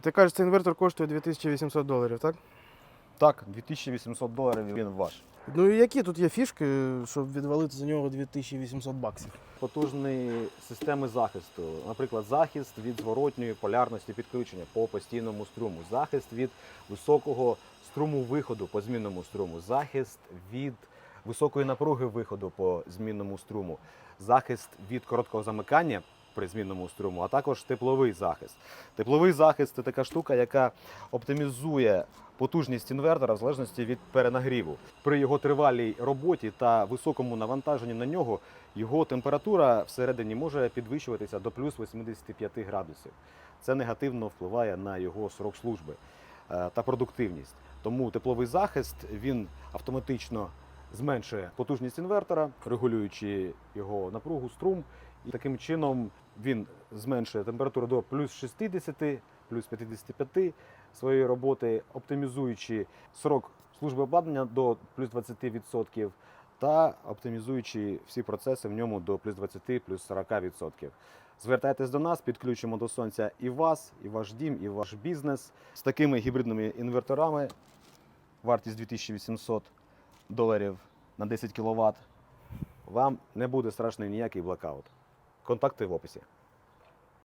Ти кажеш, цей інвертор коштує 2800 доларів, так? Так, 2800 доларів він ваш. Ну і які тут є фішки, щоб відвалити за нього 2800 баксів? Потужні системи захисту, наприклад, захист від зворотньої полярності підключення по постійному струму, захист від високого струму виходу по змінному струму, захист від високої напруги виходу по змінному струму, захист від короткого замикання при змінному струму, а також тепловий захист. Тепловий захист це така штука, яка оптимізує потужність інвертора в залежності від перенагріву. При його тривалій роботі та високому навантаженні на нього його температура всередині може підвищуватися до плюс 85 градусів. Це негативно впливає на його срок служби е, та продуктивність. Тому тепловий захист він автоматично зменшує потужність інвертора, регулюючи його напругу, струм. І таким чином він зменшує температуру до плюс 60, плюс 55 своєї роботи, оптимізуючи срок служби обладнання до плюс 20% та оптимізуючи всі процеси в ньому до плюс 20, плюс 40%. Звертайтесь до нас, підключимо до сонця і вас, і ваш дім, і ваш бізнес. З такими гібридними інверторами вартість 2800 доларів на 10 кВт. Вам не буде страшний ніякий блокаут. Контакти в описі.